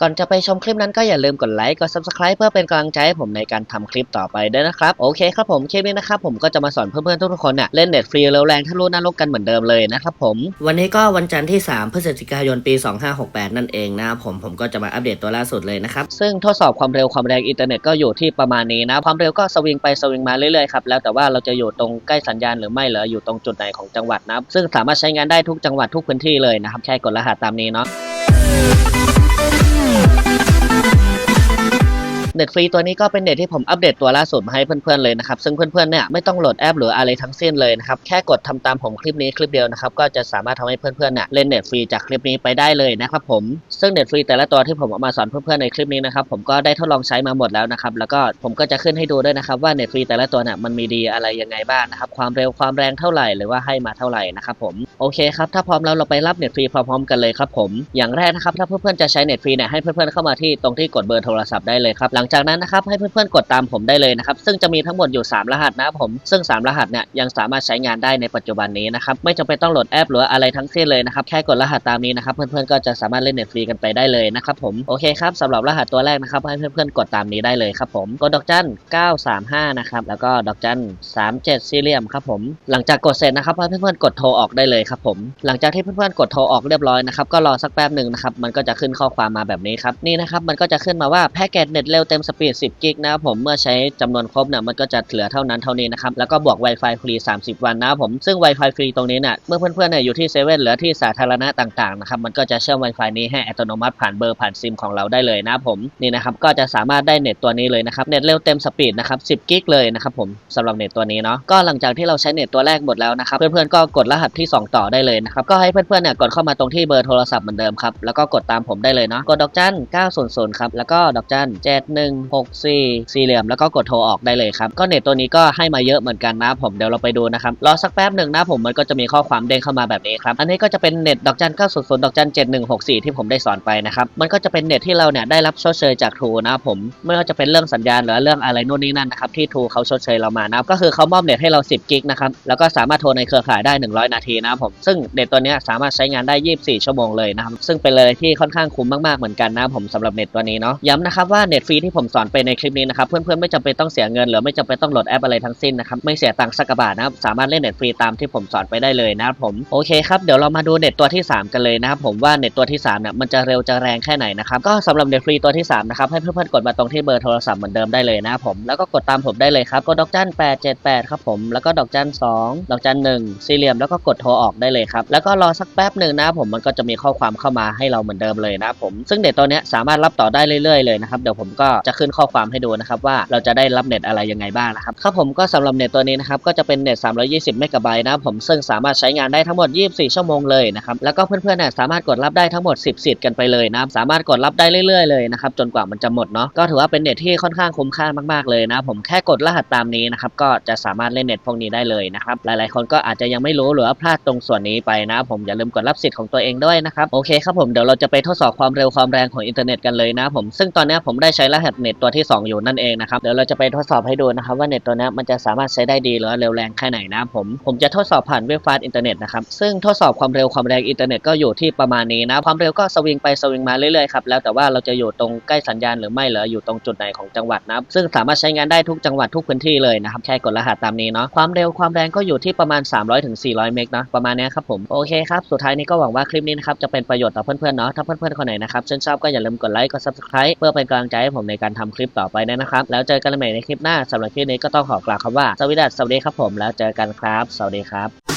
ก่อนจะไปชมคลิปนั้นก็อย่าลืมกดไลค์กด subscribe เพื่อเป็นกำลังใจให้ผมในการทำคลิปต่อไปด้วยนะครับ โอเคครับผมคลิปนี้นะครับผมก็จะมาสอนเพื่อนๆทุกๆคนเนี่ยเล่นเน็ตฟรีเร็วแรงทะลุนรกกันเหมือนเดิมเลยนะครับผมวันนี้ก็วันจันทร์ที่ 3 พฤศจิกายนปี 2568 นั่นเองนะครับผมผมก็จะมาอัปเดตตัวล่าสุดเลยนะครับซึ่งทดสอบความเร็วความแรงอินเทอร์เน็ตก็อยู่ที่ประมาณนี้นะความเร็วก็สวิงไปสวิงมาเรื่อยๆครับแล้วแต่ว่าเราจะอยู่ตรงใกล้สัญญาณหรือไม่หรืออยู่ตรงจุดไหนของจังหวัดนะครับซึ่งสามารถใช้งานได้ทุกจังหวัดทุกพื้นที่เลยนะครับแค่กดรหัสตามนี้เนาะ Bye. เน็ตฟรีตัวนี้ก็เป็นเน็ตที่ผมอัปเดตตัวล่าสุดมาให้เพื่อนๆเลยนะครับ ซึ่งเพื่อนๆเนี่ยไม่ต้องโหลดแอปหรืออะไรทั้งสิ้นเลยนะครับ แค่กดทำตามผมคลิปนี้คลิปเดียวนะครับ ก็จะสามารถทำให้เพื่อนๆเนี่ยเล่นเน็ตฟรีจากคลิปนี้ไปได้เลยนะครับผม ซึ่งเน็ตฟรีแต่ละตัวที่ผมเอามาสอนเพื่อนๆในคลิปนี้นะครับ ผมก็ได้ทดลองใช้มาหมดแล้วนะครับ แล้วก็ผมก็จะขึ้นให้ดูด้วยนะครับว่าเน็ตฟรีแต่ละตัวเนี่ยมันมีดีอะไรยังไงบ้างนะครับ ความเร็วความแรงเท่าไหร่หรือว่าให้มาเท่าไหร่นะครับผมโอเคครับถ้าพร้อมแล้วเราไปรับเน็ตฟรีพร้อมๆกันเลยครับผมอย่างแรกนะครับถ้าเพื่อนๆจะใช้เน็ตฟรีเนี่ยให้เพื่อนๆเข้ามาที่ตรงที่กดเบอร์โทรศัพท์ได้เลยครับหลังจากนั้นนะครับให้เพื่อนๆกดตามผมได้เลยนะครับซึ่งจะมีทั้งหมดอยู่ 3 รหัสนะครับผม ซึ่ง 3 รหัสเนี่ยยังสามารถใช้งานได้ในปัจจุบันนี้นะครับไม่จำเป็นต้องโหลดแอปหรืออะไรทั้งสิ้นเลยนะครับแค่กดรหัสตามนี้นะครับเพื่อนๆก็จะสามารถเล่นเน็ตฟรีกันไปได้เลยนะครับผมโอเคครับสำหรับรหัสตัวแรกนะครับให้เพื่อนๆกดตามนี้ได้เลยครับผมกดดอกจัน935นะครับแล้วก็ดอกจัน37สี่เหลี่ยมครับผมหลังจากกดเสร็จนะครับให้เพื่อนๆกดโทรออกได้เลยครับผมหลังจากที่เพื่อนๆกดโทรออกเรียบร้อยนะครับก็รอสักแป๊บหนึ่งนะครับมันก็จะขึ้นข้อความมาแบบนี้ครับนี่นะครับมันก็จะขึ้นมาว่าแพ็กเกจเน็ตเร็วเต็็มสปีด 10 กิกนะผมเมื่อใช้จำนวนครบเนี่ยมันก็จะเหลือเท่านั้นเท่านี้นะครับ แล้วก็บวก Wi-Fi ฟรี 30 วันนะผมซึ่ง Wi-Fi ฟรีตรงนี้เนี่ยเมื่อเพื่อนๆเนี่ยอยู่ที่เซเว่นหรือที่สาธารณะต่างๆนะครับมันก็จะเชื่อม Wi-Fi นี้ให้อัตโนมัติผ่านเบอร์ผ่านซิมของเราได้เลยนะผมนี่นะครับก็จะสามารถได้เน็ตตัวนี้เลยนะครับเน็ตเร็วเต็มสปีดนะครับ 10 กิกเลยนะครับผมสำหรับเน็ตตัวนี้เนาะก็หลังจากที่เราใช้เน็ตตัวแรกหมดแล้วนะครับเพื่อนๆก็กดรหัสที่ 2 ต่อได้เลยนะครับก็ให้เพื่อนๆเนี่ยกดเข้ามาตรงที่เบอร์โทรศัพท์เหมือนเดิมครับแล้วก็กดตามผมได้เลยเนาะกดดอกจัน900ครับแล้วก็ดอกจัน164 สี่เหลี่ยมแล้วก็กดโทรออกได้เลยครับ ก็เน็ตตัวนี้ก็ให้มาเยอะเหมือนกันนะผมเดี๋ยวเราไปดูนะครับ รอสักแป๊บหนึ่งนะผมมันก็จะมีข้อความเด้งเข้ามาแบบนี้ครับ อันนี้ก็จะเป็นเน็ตดอกจัน900ดอกจัน7164 ที่ผมได้สอนไปนะครับ มันก็จะเป็นเน็ตที่เราเนี่ยได้รับชดเชยจากทรูนะผม ไม่ว่าจะเป็นเรื่องสัญญาณหรือเรื่องอะไรนู่นนี่นั่นนะครับที่ทรูเขาชดเชยเรามานะก็คือเขามอบเน็ตให้เรา 10 กิกนะครับ แล้วก็สามารถโทรในเครือข่ายได้ 100 นาทีนะผม ซึ่งเน็ตตัวนี้สามารถใช้งานได้ 24 ชั่วโมงเลยนะครับ ซึ่งเป็นเลยที่ค่อนข้างคุ้มมากๆเหมือนกันนะครับผมสำหรับเน็ตตัวนี้เนาะย้ำนะครับว่าเน็ตฟรีที่ผมสอนไปในคลิปนี้นะครับเพื่อนๆไม่จำเป็นต้องเสียเงินหรือไม่จำเป็นต้องโหลดแอปอะไรทั้งสิ้นนะครับไม่เสียตังค์สักบาทนะครับสามารถเล่นเน็ตฟรีตามที่ผมสอนไปได้เลยนะครับผมโอเคครับเดี๋ยวเรามาดูเน็ตตัวที่ 3 กันเลยนะครับผมว่าเน็ตตัวที่3เนี่ยมันจะเร็วจะแรงแค่ไหนนะครับก็สำหรับเน็ตฟรีตัวที่3นะครับให้เพื่อนๆกดมาตรงที่เบอร์โทรศัพท์เหมือนเดิมได้เลยนะครับผมแล้วก็กดตามผมได้เลยครับกดดอกจัน878ครับผมแล้วก็ดอกจัน2ดอกจัน1สี่เหลี่ยมแล้วก็กดโทรออกได้เลยครับแล้วก็รอสักแป๊บหนึ่งนะผมมันก็จะมีข้อความเข้ามาให้เราเหมือนเดิมเลยนะครับผมซึ่งเน็ตตัวเนี้ยสามารถรับต่อได้เรื่อยๆเลยนะครับเดี๋ยวผมก็จะขึ้นข้อความให้ดูนะครับว่าเราจะได้รับเน็ตอะไรยังไงบ้างนะครับครับผมก็สำหรับเน็ตตัวนี้นะครับก็จะเป็นเน็ต 320 เมกะไบต์นะครับผมซึ่งสามารถใช้งานได้ทั้งหมด 24 ชั่วโมงเลยนะครับแล้วก็เพื่อนๆเนี่ยสามารถกดรับได้ทั้งหมด 10 สิทธิ์กันไปเลยนะสามารถกดรับได้เรื่อยๆเลยนะครับจนกว่ามันจะหมดเนาะก็ถือว่าเป็นเน็ตที่ค่อนข้างคุ้มค่ามากๆเลยนะผมแค่กดรหัสตามนี้นะครับก็จะสามารถเล่นเน็ตพวกนี้ได้เลยนะครับหลายๆ คนก็อาจจะยังไม่รู้หรือว่าพลาดตรงส่วนนี้ไปนะผมอย่าลืมกดรับสิทธิ์ของตัวเองด้วยนะครับโอเคครับผมเดี๋ยวเราจะไปทดสอบความเร็วความแรงของอินเทอร์เน็ตกันเลยนะผมซึ่งตอนนี้ผมได้ใช้รหัสเน็ตตัวที่ 2 อยู่นั่นเองนะครับเดี๋ยวเราจะไปทดสอบให้ดูนะครับว่าเน็ตตัวนี้มันจะสามารถใช้ได้ดีหรือเร็วแรงแค่ไหนนะผมผมจะทดสอบผ่านเว็บฟาสอินเทอร์เน็ตนะครับซึ่งทดสอบความเร็วความแรงอินเทอร์เน็ตก็อยู่ที่ประมาณนี้นะความเร็วก็สวิงไปสวิงมาเรื่อยๆครับแล้วแต่ว่าเราจะอยู่ตรงใกล้สัญญาณหรือไม่หรืออยู่ตรงจุดไหนของจังหวัดนะครับซึ่งสามารถใช้งานได้ทุกจังหวัดทุกพื้นที่เลยนะครับแค่กดรหัสตามนี้เนาะความเร็วความแรงก็อยู่ที่ประมาณ 300ถึง400 เมกนะประมาณนี้ครับผมโอเคครับสุดท้ายนี้ก็หวังว่าคลิปนี้นะครับจะเป็นประโยชน์ต่อเพื่อนๆเนาะถ้าเพื่อนๆคนไหนนะครับชื่นชอบก็อย่าลืมกดไลค์กด subscribe เพื่อเป็นกำลังใจให้ผมในการทำคลิปต่อไปนะครับ แล้วเจอกันใหม่ในคลิปหน้าสำหรับคลิปนี้ก็ต้องขอกล่าวคำว่าสวัสดีสวัสดีครับผมแล้วเจอกันครับ สวัสดีครับ